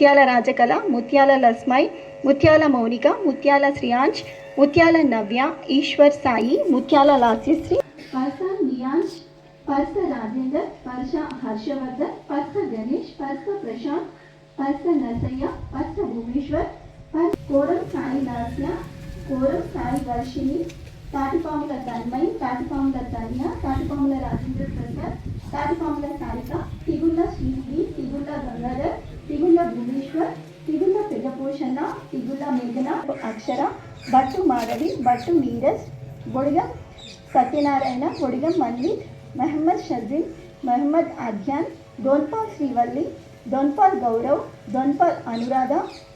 ముత్యాల రాజకళ ముత్యాల లస్మై ముత్యాల మౌనిక ముత్యాల శ్రియాంజ్ ముత్యాల నవ్య ఈశ్వర్ సాయి ముత్యాల లాస్యశ్రీ పర్స నియాంష్ పర్స రాజేందర్ పర్స హర్షవర్ధన్ పర్స గణేష్ పర్స ప్రశాంత్ పర్స నరసయ్య పర్స భూమేశ్వర్ పర్ కోరం సాయి లాస్య కోరం సాయి వర్షిణి తాటిపాముల తన్మయ్ తాటిపాముల తన్య తాటిపాముల రాజేంద్ర ప్రసాద్ తాటిపాముల సారిక తిగుళ్ళ శ్రీనిధి తిగుళ్ళ గంగాధర్ తిగుళ్ళ భువనేశ్వర్ తిగుళ్ళ పెద్దపోషణ తిగుళ్ళ మేఘన అక్షర భట్టు మాధవి భట్టు నీరజ్ బొడిగం సత్యనారాయణ బొడిగం మన్విత్ మహమ్మద్ షజీన్ మహమ్మద్ అధ్యాన్ దోన్పాల్ శ్రీవల్లి దోన్పాల్ గౌరవ్ దోన్పాల్ అనురాధ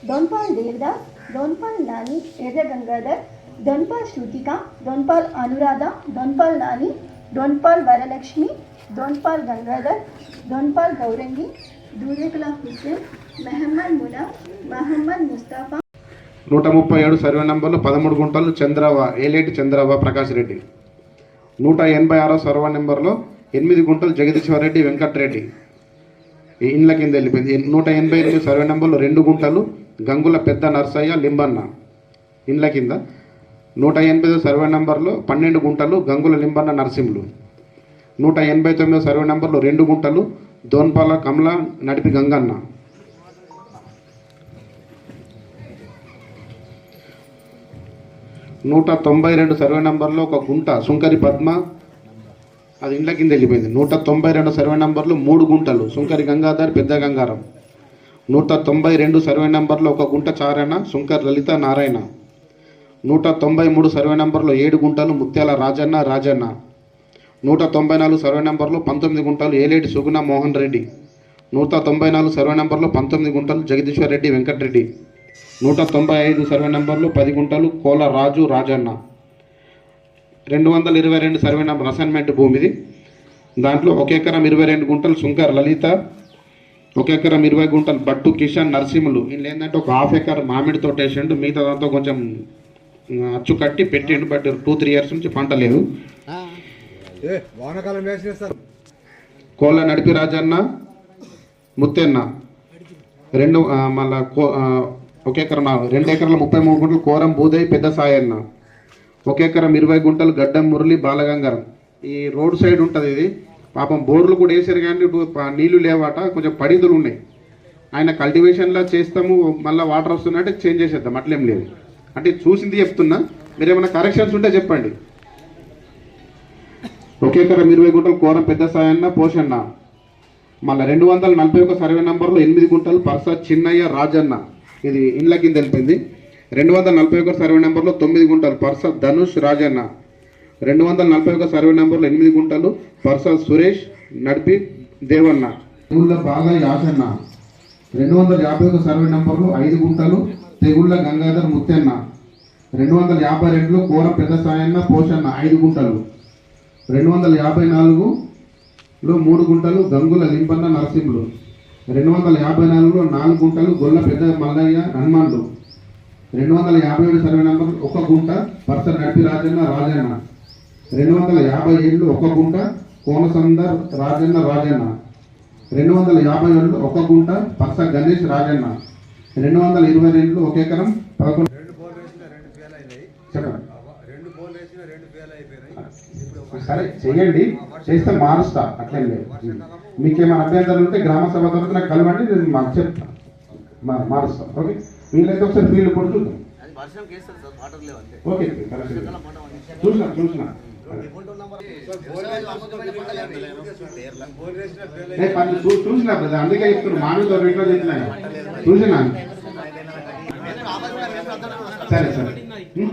దోన్పాల్ దేవదాస్ దోన్పాల్ నాని ఎర్ర గంగాధర్ దొన్పాల్ శృతిక దొన్పాల్ అనురాధ దొన్పాల్ నాని దొన్పాల్ వరలక్ష్మి దొన్పాల్ గంగాధర్ దొన్పాల్ గౌరంగి దూరేకుల హుస్సేన్ మెహమ్మద్ మునా మహమ్మద్ ముస్తాఫా. నూట ముప్పై ఏడు సర్వే నంబర్లు పదమూడు గుంటలు చంద్రవ ఏలేటి చంద్రవ ప్రకాష్ రెడ్డి. నూట ఎనభై ఆరో సర్వ నెంబర్లో ఎనిమిది గుంటలు జగదీశ్వర్ రెడ్డి వెంకట్రెడ్డి. ఇండ్ల కింద వెళ్ళిపోయింది. నూట ఎనభై ఎనిమిది సర్వే నెంబర్లు రెండు గుంటలు గంగుల పెద్ద నర్సయ్య లింబన్న. ఇండ్ల కింద నూట ఎనభై సర్వే నెంబర్లో పన్నెండు గుంటలు గంగుల లింబన్న నరసింహులు. నూట ఎనభై తొమ్మిదో సర్వే నెంబర్లో రెండు గుంటలు దోన్పాల కమల నడిపి గంగన్న. నూట తొంభై రెండు సర్వే నెంబర్లో ఒక గుంట సుంకరి పద్మ. అది ఇండ్ల కింద వెళ్ళిపోయింది. నూట తొంభై రెండు సర్వే నంబర్లు మూడు గుంటలు సుంకరి గంగాధర్ పెద్ద గంగారం. నూట తొంభై రెండు సర్వే నెంబర్లో ఒక గుంట చారణ సుంకర్ లలిత నారాయణ. నూట తొంభై మూడు సర్వే నంబర్లో ఏడు గుంటలు ముత్యాల రాజన్న రాజన్న. నూట తొంభై నాలుగు సర్వే నెంబర్లు పంతొమ్మిది గుంటలు ఏలేటి సుగుణ మోహన్ రెడ్డి. నూట తొంభై నాలుగు సర్వే నెంబర్లు పంతొమ్మిది గుంటలు జగదీశ్వర్ రెడ్డి వెంకటరెడ్డి. నూట తొంభై ఐదు సర్వే నెంబర్లు పది గుంటలు కోల రాజు రాజన్న. రెండు వందల ఇరవై రెండు సర్వే నెంబర్ అసైన్మెంట్ భూమిది. దాంట్లో ఒక ఎకరం ఇరవై రెండు గుంటలు సుంకర్ లలిత ఒక ఎకరం ఇరవై గుంటలు బట్టు కిషన్ నరసింహులు. వీళ్ళు ఏంటంటే ఒక హాఫ్ ఎకర్ మామిడి తోట వేసిండు మిగతా దాంతో కొంచెం అచ్చు కట్టి పెట్టిండు బట్ టూ త్రీ ఇయర్స్ నుంచి పంట లేదు. వానకాలం కోళ్ళ నడిపి రాజన్న ముత్తెన్న. రెండు మళ్ళా కో ఒక ఎకరం రెండు ఎకరాల ముప్పై మూడు గుంటలు కోరం బూదయ్ పెద్ద సాయన్న. ఒక ఎకరం ఇరవై గుంటలు గడ్డం మురళి బాలగంగారం. ఈ రోడ్ సైడ్ ఉంటుంది ఇది. పాపం బోర్లు కూడా వేసారు కానీ నీళ్ళు లేవట కొంచెం పడిదులు ఉన్నాయి. ఆయన కల్టివేషన్లో చేస్తాము మళ్ళీ వాటర్ వస్తుందంటే చేంజ్ చేసేద్దాం అట్లేం లేదు. అంటే చూసింది చెప్తున్నా. మీరు ఏమైనా కరెక్షన్స్ ఉంటే చెప్పండి. ఒకే ఎకరం ఇరవై గుంటలు కోరం పెద్ద సాయన్న పోషన్న. మళ్ళీ రెండు వందల నలభై ఒక సర్వే నంబర్లో ఎనిమిది గుంటలు పర్స చిన్నయ్య రాజన్న. ఇది ఇండ్ల కింద తెలిపింది రెండు వందల నలభై ఒక సర్వే నెంబర్లో తొమ్మిది గుంటలు పర్స ధనుష్ రాజన్న. రెండు వందల నలభై ఒక సర్వే నెంబర్లో ఎనిమిది గుంటలు పర్స సురేష్ నడిపి దేవన్న. తెగుళ్ళ బాగా యాసన్న. రెండు వందల యాభై ఒక సర్వే నెంబర్లో ఐదు గుంటలు తెగుళ్ళ గంగాధర్ ముత్తెన్న. రెండు వందల యాభై రెండులో కూర పెద్ద సాయన్న పోషన్న ఐదు గుంటలు. రెండు వందల యాభై నాలుగులో మూడు గుంటలు గంగుల లింపన్న నరసింహులు. రెండు వందల యాభై నాలుగులో నాలుగు గుంటలు గొల్ల పెద్ద మల్లయ్య హనుమాన్లు. రెండు వందల యాభై ఏడు సర్వే నంబర్ ఒక గుంట పర్సన్ నడిపి రాజన్న రాజన్న. రెండు వందల యాభై ఏడులో ఒక గుంట కోనసందర్ రాజన్న రాజన్న. రెండు వందల యాభై ఏడులో ఒక గుంట పర్స గణేష్ రాజన్న. రెండు వందల ఇరవై రెండులో ఒక ఎకరం పదకొండు సరే. చెయ్యండి చేస్తే మారుస్తా. అట్లేం లేదు. మీకేమైనా అభ్యంతరాలు ఉంటే గ్రామ సభ తర్వాత నాకు కలవండి నేను మాకు చెప్తా. మారుస్తా. ఓకే? వీళ్ళైతే ఒకసారి ఫీల్డ్ కూడా చూద్దాం. అది వర్షం కేస్తారు సార్ వాటర్ లేవు అంతే. ఓకే చూసినా చూసినా. అందుకే చెప్తున్నా. మామిడితో ఇంట్లో చేసిన చూసినా? సరే సరే ఉం?